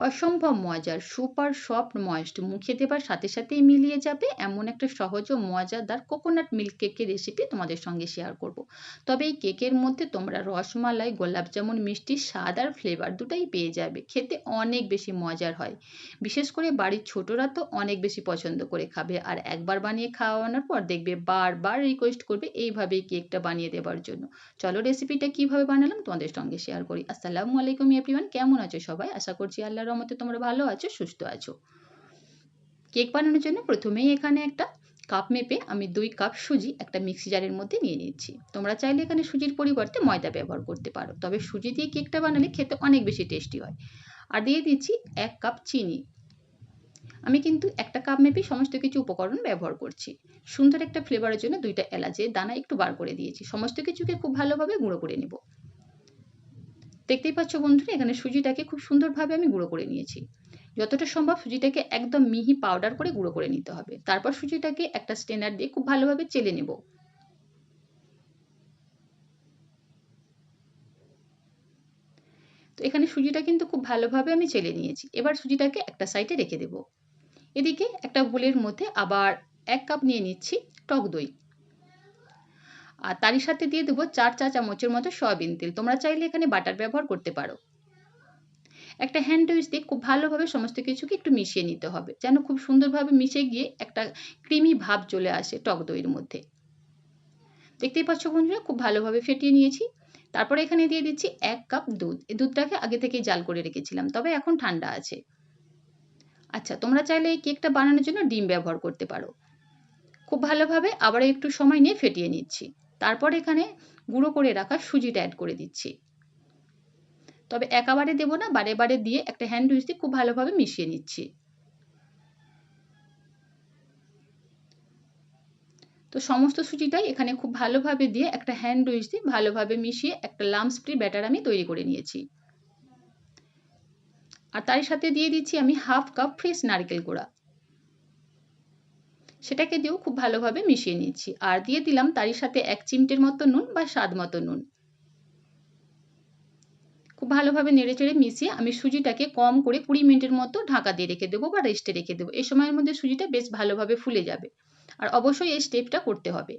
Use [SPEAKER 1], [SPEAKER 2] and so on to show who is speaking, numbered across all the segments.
[SPEAKER 1] অসম্ভব মজার, super soft moist. মুখে দেবার সাথে সাথেই মিলিয়ে যাবে এমন একটা সহজ ও মজাদার কোকোনাট মিল্ক কেকের রেসিপি তোমাদের সঙ্গে শেয়ার করব। তবে এই কেকের মধ্যে তোমরা রসমালাই, গোলাপ জামুন, মিষ্টি, স্বাদ আর ফ্লেভার দুটাই পেয়ে যাবে। খেতে অনেক বেশি মজার হয়। বিশেষ করে বাড়ির ছোটরা তো অনেক বেশি পছন্দ করে খাবে। আর একবার বানিয়ে খাওয়ানোর পর দেখবে বারবার রিকোয়েস্ট করবে এইভাবেই কেকটা বানিয়ে দেবার জন্য। চলো রেসিপিটা কীভাবে বানালাম তোমাদের সঙ্গে শেয়ার করি। আসসালামু আলাইকুম এভরিওয়ান কেমন আছো সবাই? আশা করছি আল্লাহ রহমতে তোমরা ভালো আছো, সুস্থ আছো। কেক বানানোর জন্য প্রথমেই এখানে একটা কাপ মেপে আমি দুই কাপ সুজি একটা মিক্সি জারের মধ্যে নিয়ে নিচ্ছি। তোমরা চাইলে এখানে সুজির পরিবর্তে ময়দা ব্যবহার করতে পারো, তবে সুজি দিয়ে কেকটা বানালে খেতে অনেক বেশি টেস্টি হয়। আর দিয়ে দিচ্ছি এক কাপ চিনি। আমি কিন্তু একটা কাপ মেপে সমস্ত কিছু উপকরণ ব্যবহার করছি। সুন্দর একটা ফ্লেভারের জন্য দুইটা এলাচের দানা একটু বার করে দিয়েছি। সমস্ত কিছুকে খুব ভালোভাবে গুঁড়ো করে নেব। দেখতেই পাচ্ছ বন্ধুরা, এখানে সুজিটাকে খুব সুন্দরভাবে আমি গুঁড়ো করে নিয়েছি। যতটা সম্ভব সুজিটাকে একদম মিহি পাউডার করে গুঁড়ো করে নিতে হবে। তারপর সুজিটাকে একটা স্টেনার দিয়ে খুব ভালোভাবে চেলে নেব। তো এখানে সুজিটা কিন্তু খুব ভালোভাবে আমি চেলে নিয়েছি। এবার সুজিটাকে একটা সাইডে রেখে দেব। এদিকে একটা বোলের মধ্যে আবার এক কাপ নিয়ে নিচ্ছি টক দই। আর তারই সাথে দিয়ে দেবো চার চা চামচের মতো সয়াবিন তেল। তোমরা চাইলে এখানে বাটার ব্যবহার করতে পারো। একটা হ্যান্ড উইচ দিয়ে খুব ভালোভাবে সমস্ত কিছুকে একটু মিশিয়ে নিতে হবে, যেন খুব সুন্দরভাবে মিশে গিয়ে একটা ক্রিমি ভাব চলে আসে টক দইয়ের মধ্যে। দেখতেই পাচ্ছ বন্ধুরা, খুব ভালোভাবে ফেটিয়ে নিয়েছি। তারপরে এখানে দিয়ে দিচ্ছি এক কাপ দুধ। এই দুধটাকে আগে থেকেই জাল করে রেখেছিলাম, তবে এখন ঠান্ডা আছে। আচ্ছা তোমরা চাইলে এই কেকটা বানানোর জন্য ডিম ব্যবহার করতে পারো। খুব ভালোভাবে আবার একটু সময় নিয়ে ফেটিয়ে নিচ্ছি। তারপর এখানে গুঁড়ো করে রাখা সুজিটা অ্যাড করে দিচ্ছি। তবে একেবারে দেবো না, বারে বারে দিয়ে একটা হ্যান্ড উইচ দিয়ে খুব ভালোভাবে মিশিয়ে নিচ্ছি। তো সমস্ত সুজিটাই এখানে খুব ভালোভাবে দিয়ে একটা হ্যান্ড উইচ দিয়ে ভালোভাবে মিশিয়ে একটা লামস ফ্রি ব্যাটার আমি তৈরি করে নিয়েছি। আর তার সাথে দিয়ে দিচ্ছি আমি হাফ কাপ ফ্রেশ নারকেল গুঁড়া। সেটাকে দিয়েও খুব ভালোভাবে মিশিয়ে নিচ্ছি আর দিয়ে দিলাম তারই সাথে এক চিমটের মতো নুন বা স্বাদ মতো নুন। খুব ভালোভাবে নেড়ে চেড়ে মিশিয়ে আমি সুজিটাকে কম করে কুড়ি মিনিটের মতো ঢাকা দিয়ে রেখে দেবো বা রেস্টে রেখে দেবো। এই সময়ের মধ্যে সুজিটা বেশ ভালোভাবে ফুলে যাবে। আর অবশ্যই এই স্টেপটা করতে হবে।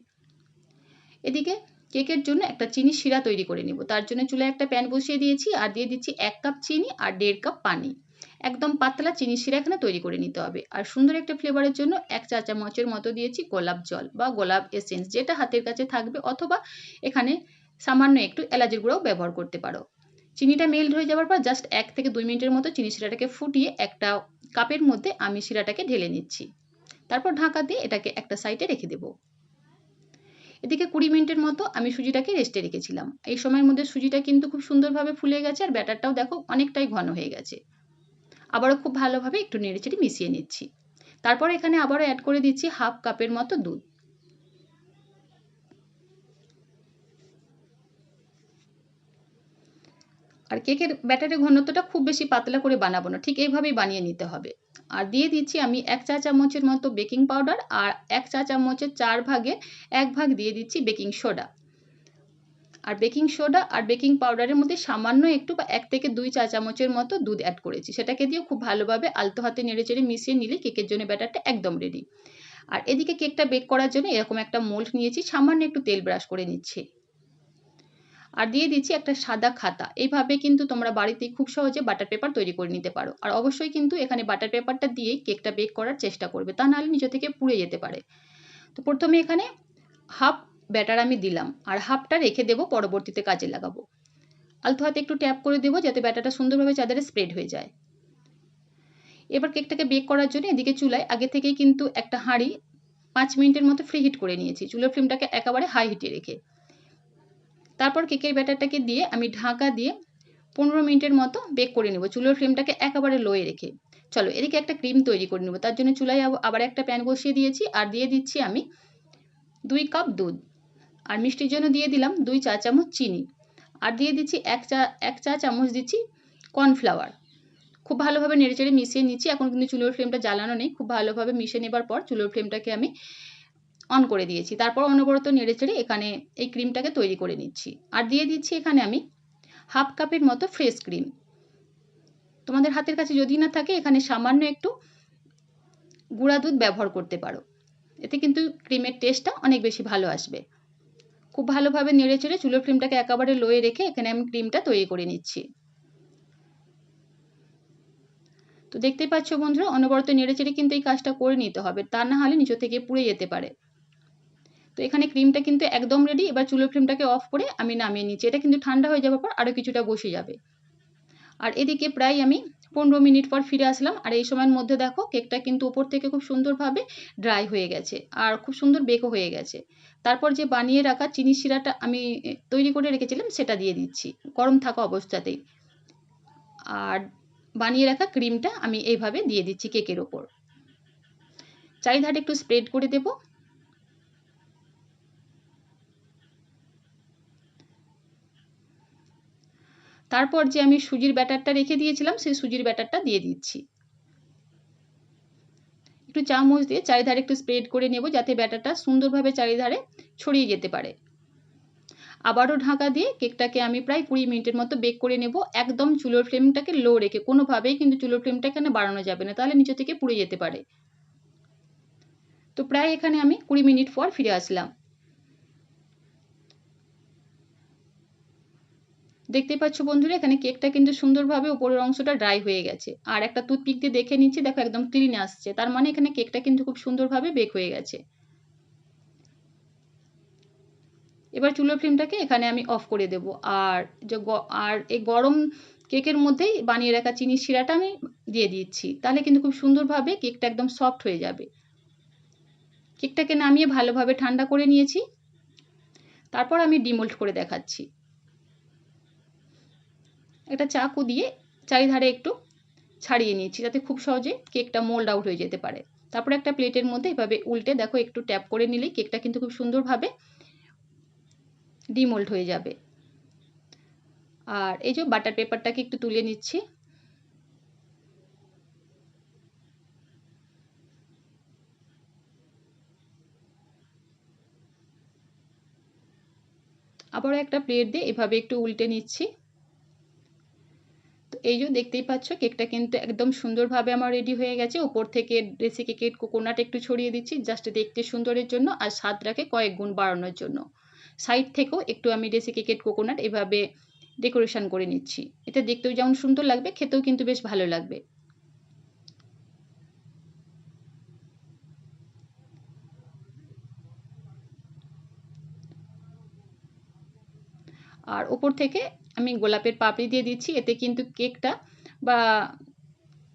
[SPEAKER 1] এদিকে কেকের জন্য একটা চিনি শিরা তৈরি করে নিব। তার জন্য চুলায় একটা প্যান বসিয়ে দিয়েছি। আর দিয়ে দিচ্ছি এক কাপ চিনি আর দেড় কাপ পানি। একদম পাতলা চিনি শিরা এখানে তৈরি করে নিতে হবে। আর সুন্দর একটা ফ্লেভারের জন্য এক চা চামচের মতো দিয়েছি গোলাপ জল বা গোলাপ এসেন্স যেটা হাতের কাছে থাকবে অথবা এখানে সামান্য একটু এলাচের গুঁড়াও ব্যবহার করতে পারো। চিনিটা মেল্ট হয়ে যাওয়ার পর জাস্ট এক থেকে দুই মিনিটের মতো চিনি শিরাটাকে ফুটিয়ে একটা কাপের মধ্যে আমি শিরাটাকে ঢেলে নিচ্ছি। তারপর ঢাকা দিয়ে এটাকে একটা সাইডে রেখে দেবো। এদিকে কুড়ি মিনিটের মতো আমি সুজিটাকে রেস্টে রেখেছিলাম। এই সময়ের মধ্যে সুজিটা কিন্তু খুব সুন্দরভাবে ফুলে গেছে আর ব্যাটারটাও দেখো অনেকটাই ঘন হয়ে গেছে। আবারও খুব ভালোভাবে একটু নেড়েচেড়ে মিশিয়ে নিচ্ছি। তারপর এখানে আবারও অ্যাড করে দিচ্ছি হাফ কাপের মতো দুধ। আর কেকের ব্যাটারের ঘনত্বটা খুব বেশি পাতলা করে বানাবো না, ঠিক এইভাবেই বানিয়ে নিতে হবে। আর দিয়ে দিচ্ছি আমি এক চা চামচের মতো বেকিং পাউডার আর এক চা চামচের চার ভাগে এক ভাগ দিয়ে দিচ্ছি বেকিং সোডা আর বেকিং সোডা আর বেকিং পাউডারের মধ্যে সামান্য একটু বা এক থেকে দুই চা চামচের মতো দুধ অ্যাড করেছি। সেটাকে দিয়ে খুব ভালোভাবে আলতো হাতে নেড়ে চেড়ে মিশিয়ে নিলে কেকের জন্য ব্যাটারটা একদম রেডি আর এদিকে কেকটা বেক করার জন্য এরকম একটা মোল্ড নিয়েছি, সামান্য একটু তেল ব্রাশ করে নিচ্ছি। আর দিয়ে দিচ্ছি একটা সাদা খাতা। এইভাবে কিন্তু তোমরা বাড়িতে খুব সহজে বাটার পেপার তৈরি করে নিতে পারো। আর অবশ্যই কিন্তু এখানে বাটার পেপারটা দিয়েই কেকটা বেক করার চেষ্টা করবে। তা নাহলে নিচে থেকে পুড়ে যেতে পারে। তো প্রথমে এখানে হাফ ব্যাটার আমি দিলাম, আর হাফটা রেখে দেবো, পরবর্তীতে কাজে লাগাবো। আলতো হাতে একটু ট্যাপ করে দেবো, যাতে ব্যাটারটা সুন্দরভাবে চাদরে স্প্রেড হয়ে যায়। এবার কেকটাকে বেক করার জন্য এদিকে চুলায় আগে থেকেই কিন্তু একটা হাঁড়ি পাঁচ মিনিটের মতো ফ্রি হিট করে নিয়েছি। চুলোর ফ্লেমটাকে একেবারে হাই হিটে রেখে। তারপর কেকের ব্যাটারটাকে দিয়ে আমি ঢাকা দিয়ে পনেরো মিনিটের মতো বেক করে নেব। চুলোর ফ্লেমটাকে একেবারে লোয়ে রেখে। চলো, এদিকে একটা ক্রিম তৈরি করে নেব। তার জন্য চুলায় আবার একটা প্যান বসিয়ে দিয়েছি, আর দিয়ে দিচ্ছি আমি দুই কাপ দুধ। আর মিষ্টির জন্য দিয়ে দিলাম দুই চা চামচ চিনি। আর দিয়ে দিচ্ছি এক চা এক চা চামচ দিচ্ছি কর্নফ্লাওয়ার। খুব ভালোভাবে নেড়েচেড়ে মিশিয়ে নিচ্ছি, এখন কিন্তু চুলোর ফ্লেমটা জ্বালানো নেই। খুব ভালোভাবে মিশিয়ে নেবার পর চুলোর ফ্লেমটাকে আমি অন করে দিয়েছি। তারপর অনবরত নেড়ে চেড়ে এখানে এই ক্রিমটাকে তৈরি করে নিচ্ছি। আর দিয়ে দিচ্ছি এখানে আমি হাফ কাপের মতো ফ্রেশ ক্রিম। তোমাদের হাতের কাছে যদি না থাকে, এখানে সামান্য একটু গুঁড়া দুধ ব্যবহার করতে পারো। এতে কিন্তু ক্রিমের টেস্টটা অনেক বেশি ভালো আসবে। খুব ভালোভাবে নেড়ে চেড়ে চুলোর ফ্লেমটাকে একেবারে লোয়ে রেখে এখানে আমি ক্রিমটা তৈরি করে নিচ্ছি। তো দেখতেই পাচ্ছ বন্ধুরা, অনবরত নেড়ে চেড়ে কিন্তু এই কাজটা করে নিতে হবে, তা না হলে নিচে থেকে পুড়ে যেতে পারে। তো এখানে ক্রিমটা কিন্তু একদম রেডি এবার চুলোর ফ্লেমটাকে অফ করে আমি নামিয়ে নিচ্ছি। এটা কিন্তু ঠান্ডা হয়ে যাওয়ার পর আরও কিছুটা বসে যাবে। আর এদিকে প্রায় আমি পনেরো মিনিট পর ফিরে আসলাম। আর এই সময়ের মধ্যে দেখো, কেকটা কিন্তু উপর থেকে খুব সুন্দরভাবে ড্রাই হয়ে গেছে আর খুব সুন্দর বেকও হয়ে গেছে। তারপর যে বানিয়ে রাখা চিনি শিরাটা আমি তৈরি করে রেখেছিলাম, সেটা দিয়ে দিচ্ছি, গরম থাকা অবস্থাতেই। আর বানিয়ে রাখা ক্রিমটা আমি এইভাবে দিয়ে দিচ্ছি কেকের ওপর। চারিধারে একটু স্প্রেড করে দেব। তারপর যে আমি সুজির ব্যাটারটা রেখে দিয়েছিলাম, সেই সুজির ব্যাটারটা দিয়ে দিচ্ছি। একটু চামচ দিয়ে চারিধারে একটু স্প্রেড করে নেব যাতে ব্যাটারটা সুন্দরভাবে চারিধারে ছড়িয়ে যেতে পারে। আবারও ঢাকা দিয়ে কেকটাকে আমি প্রায় কুড়ি মিনিটের মতো বেক করে নেব। একদম চুলোর ফ্লেমটাকে লো রেখে, কোনোভাবেই কিন্তু চুলোর ফ্লেমটা এখানে বাড়ানো যাবে না, তাহলে নিচে থেকে পুড়ে যেতে পারে। তো প্রায় এখানে আমি কুড়ি মিনিট পর ফিরে আসলাম। দেখতে পাচ্ছ বন্ধুরা, এখানে কেকটা কিন্তু সুন্দরভাবে উপরের অংশটা ড্রাই হয়ে গেছে। আর একটা টুথপিক দিয়ে দেখে নিচ্ছি, দেখো একদম ক্লিন আসছে। তার মানে এখানে কেকটা কিন্তু খুব সুন্দরভাবে বেক হয়ে গেছে। এবার চুলোর ফ্লেমটাকে এখানে আমি অফ করে দেব। আর যে আর এই গরম কেকের মধ্যেই বানিয়ে রাখা চিনির শিরাটা আমি দিয়ে দিচ্ছি। তাহলে কিন্তু খুব সুন্দরভাবে কেকটা একদম সফট হয়ে যাবে। কেকটাকে নামিয়ে ভালোভাবে ঠান্ডা করে নিয়েছি। তারপর আমি ডিমোল্ড করে দেখাচ্ছি। একটা চাকু দিয়ে চারিধারে একটু ছাড়িয়ে নিয়েছি, যাতে খুব সহজে কেকটা মোল্ড আউট হয়ে যেতে পারে। তারপরে একটা প্লেটের মধ্যে এভাবে উল্টে দেখো একটু ট্যাপ করে নিলেই কেকটা কিন্তু খুব সুন্দরভাবে ডিমোল্ড হয়ে যাবে। আর এই যে বাটার পেপারটাকে একটু তুলে নিচ্ছি। আবারও একটা প্লেট দিয়ে এভাবে একটু উল্টে নিচ্ছি। এই যে দেখতেই পাচ্ছ, কেকটা কিন্তু একদম সুন্দরভাবে আমার রেডি হয়ে গেছে। উপর থেকে ডেসি কেকের কোকোনাট একটু ছড়িয়ে দিচ্ছি জাস্ট দেখতে সুন্দরের জন্য আর স্বাদটাকে কয়েক গুণ বাড়ানোর জন্য। সাইড থেকেও একটু আমি ডেসি কেকের কোকোনাট এভাবে ডেকোরেশন করে নিচ্ছি। এটা দেখতেও যেমন সুন্দর লাগবে, খেতেও কিন্তু বেশ ভালো লাগবে। আর ওপর থেকে আমি গোলাপের পাপড়ি দিয়ে দিচ্ছি। এতে কিন্তু কেকটা বা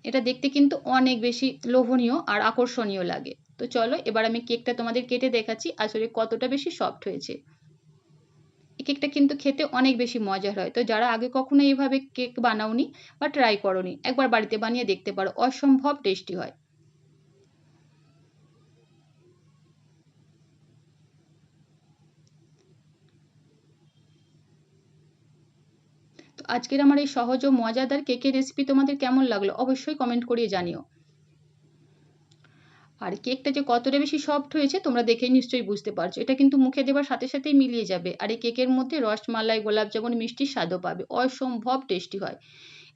[SPEAKER 1] এটা দেখতে কিন্তু অনেক বেশি লোভনীয় আর আকর্ষণীয় লাগে। তো চলো, এবার আমি কেকটা তোমাদের কেটে দেখাচ্ছি। আসলে কতটা বেশি সফট হয়েছে। এই কেকটা কিন্তু খেতে অনেক বেশি মজার হয়। তো যারা আগে কখনো এইভাবে কেক বানাওনি বা ট্রাই করনি, একবার বাড়িতে বানিয়ে দেখতে পারো। অসম্ভব টেস্টি হয়। আজকের আমার এই সহজ ও মজাদার কেকের রেসিপি তোমাদের কেমন লাগল অবশ্যই কমেন্ট করিয়ে জানিও। আর কেকটা যে কতটা বেশি সফট হয়েছে তোমরা দেখেই নিশ্চয়ই বুঝতে পারছ। এটা কিন্তু মুখে দেওয়ার সাথে সাথেই মিলিয়ে যাবে। আর এই কেকের মধ্যে রসমালাই গোলাপ জামুন মিষ্টির স্বাদও পাবে। অসম্ভব টেস্টি হয়।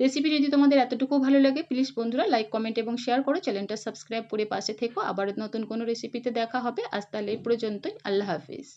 [SPEAKER 1] রেসিপি যদি তোমাদের এতটুকু ভালো লাগে প্লিজ বন্ধুরা লাইক কমেন্ট এবং শেয়ার করো। চ্যানেলটা সাবস্ক্রাইব করে পাশে থেকো। আবার নতুন কোনো রেসিপিতে দেখা হবে। আজ তাহলে এই পর্যন্তই। আল্লাহ হাফিজ।